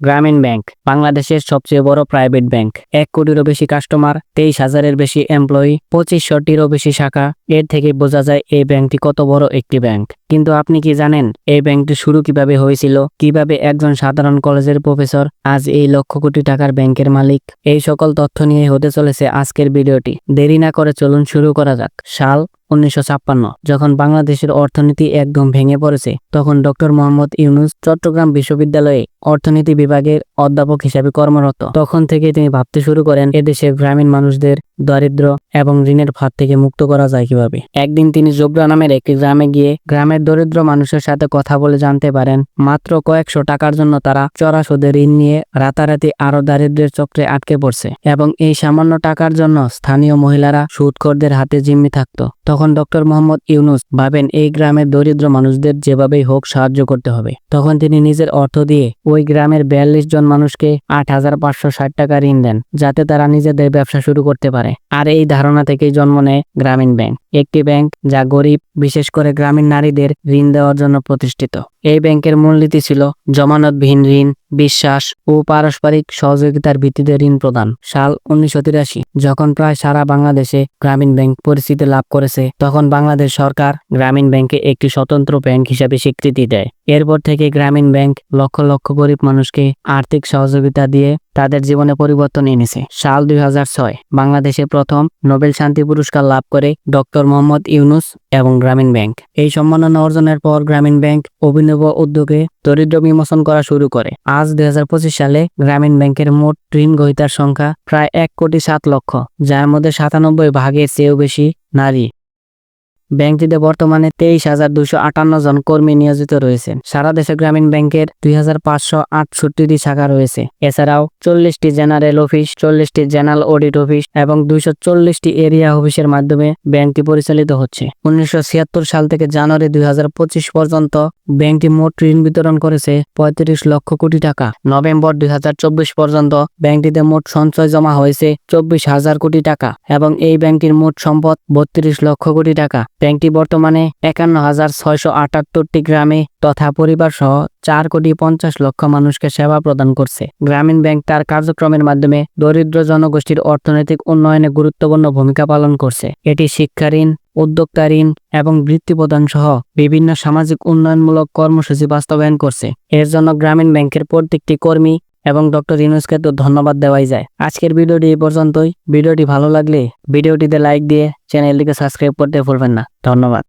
গ্রামীণ ব্যাংক, বাংলাদেশের সবচেয়ে বড় প্রাইভেট ব্যাংক। এক কোটিরও বেশি কাস্টমার, তেইশ হাজারের বেশি এমপ্লয়ি, পঁচিশশোটিরও বেশি শাখা। এর থেকে বোঝা যায় এই ব্যাংকটি কত বড় একটি ব্যাংক। কিন্তু আপনি কি জানেন, এই ব্যাংকটি শুরু কীভাবে হয়েছিল? কীভাবে একজন সাধারণ কলেজের প্রফেসর আজ এই লক্ষ কোটি টাকার ব্যাংকের মালিক? এই সকল তথ্য নিয়ে হতে চলেছে আজকের ভিডিওটি। দেরি না করে চলুন শুরু করা যাক। সাল, উনিশশো ছাপ্পান্ন, যখন বাংলাদেশের অর্থনীতি একদম ভেঙে পড়েছে, তখন ডক্টর মোহাম্মদ ইউনুস চট্টগ্রাম বিশ্ববিদ্যালয়ে অর্থনীতি বিভাগের অধ্যাপক হিসেবে কর্মরত। তখন থেকে তিনি ভাবতে শুরু করেন এদেশের গ্রামীণ মানুষদের দারিদ্র এবং ঋণের ফাঁদ থেকে মুক্ত করা যায় কীভাবে? একদিন তিনি জোবরা নামের একটি গ্রামে গিয়ে গ্রামের দরিদ্র মানুষের সাথে কথা বলে জানতে পারেন, মাত্র কয়েকশো টাকার জন্য তারা চড়া সুদে ঋণ নিয়ে রাতারাতি আরও দারিদ্রের চক্রে আটকে পড়ছে এবং এই সামান্য টাকার জন্য স্থানীয় মহিলারা সুদখোরদের হাতে জিম্মি থাকতো। তখন ডক্টর মোহাম্মদ ইউনুস ভাবেন, এই গ্রামের দরিদ্র মানুষদের যেভাবেই হোক সাহায্য করতে হবে। তখন তিনি নিজের অর্থ দিয়ে ওই গ্রামের বিয়াল্লিশ জন মানুষকে আট হাজার পাঁচশো ষাট টাকা ঋণ দেন, যাতে তারা নিজেদের ব্যবসা শুরু করতে পারে। আর এই ধারণা থেকেই জন্ম নেয় গ্রামীণ ব্যাংক, একটি ব্যাংক যা গরিব, বিশেষ করে গ্রামীণ নারীদের ঋণ দেওয়ার জন্য প্রতিষ্ঠিত। এই ব্যাংকের মূলনীতি ছিল জমানতবিহীন ঋণ বিশ্বাস ও পারস্পরিক সহযোগিতার ভিত্তিতে ঋণ প্রদান। সাল উনিশশো তিরাশি, যখন প্রায় সারা বাংলাদেশে গ্রামীণ ব্যাংক পরিচিতি লাভ করেছে, তখন বাংলাদেশ সরকার গ্রামীণ ব্যাংকে একটি স্বতন্ত্র ব্যাংক হিসাবে স্বীকৃতি দেয়। এরপর থেকে গ্রামীণ ব্যাংক লক্ষ লক্ষ গরিব মানুষকে আর্থিক সহযোগিতা দিয়ে তাদের জীবনে পরিবর্তন এনেছে। সাল দুই বাংলাদেশে প্রথম নোবেল শান্তি পুরস্কার লাভ করে ডক্টর মোহাম্মদ ইউনুস এবং গ্রামীণ ব্যাংক। এই সম্মাননা অর্জনের পর গ্রামীণ ব্যাংক অভিনব উদ্যোগে দরিদ্র বিমোচন করা শুরু করে। আজ দুই হাজার পঁচিশ সালে গ্রামীণ ব্যাংকের মোট ঋণ গ্রহীতার সংখ্যা প্রায় এক কোটি সাত লক্ষ, যার মধ্যে সাতানব্বই ভাগের চেয়েও বেশি নারী। ব্যাংকটিতে বর্তমানে তেইশ হাজার দুশো আটান্ন জন কর্মী নিয়োজিত রয়েছেন সারা দেশে গ্রামীণ ব্যাংকের দুই হাজার পাঁচশো আটষট্টিটি শাখা রয়েছে। এছাড়াও চল্লিশটি জেনারেল অফিস, চল্লিশটি জেনারেল অডিট অফিস এবং দুইশো চল্লিশটি এরিয়া অফিসের মাধ্যমে ব্যাংকটি পরিচালিত হচ্ছে। উনিশশো ছিয়াত্তর সাল থেকে জানুয়ারি দুই হাজার পঁচিশ পর্যন্ত ব্যাংকটি মোট ঋণ বিতরণ করেছে পঁয়ত্রিশ লক্ষ কোটি টাকা। নভেম্বর দুই হাজার চব্বিশ পর্যন্ত ব্যাংকটিতে মোট সঞ্চয় জমা হয়েছে চব্বিশ হাজার কোটি টাকা এবং এই ব্যাংকটির মোট সম্পদ বত্রিশ লক্ষ কোটি টাকা। ব্যাংকটি বর্তমানে একান্ন হাজার ছয়শো আটাত্তরটি গ্রামে তথা পরিবার সহ চার কোটি পঞ্চাশ লক্ষ মানুষকে সেবা প্রদান করছে। গ্রামীণ ব্যাংক তার কার্যক্রমের মাধ্যমে দরিদ্র জনগোষ্ঠীর অর্থনৈতিক উন্নয়নে গুরুত্বপূর্ণ ভূমিকা পালন করছে। এটি শিক্ষা ঋণ উদ্যোক্তা ঋণ এবং বৃত্তি প্রদান সহ বিভিন্ন সামাজিক উন্নয়নমূলক কর্মসূচি বাস্তবায়ন করছে। এর জন্য গ্রামীণ ব্যাংকের প্রত্যেকটি কর্মী এবং ডক্টর ইউনুসকে তো ধন্যবাদ দেওয়াই যায়। আজকের ভিডিওটি এই পর্যন্তই। ভিডিওটি ভালো লাগলে ভিডিওটিতে লাইক দিয়ে চ্যানেলটিকে সাবস্ক্রাইব করতে ভুলবেন না। ধন্যবাদ।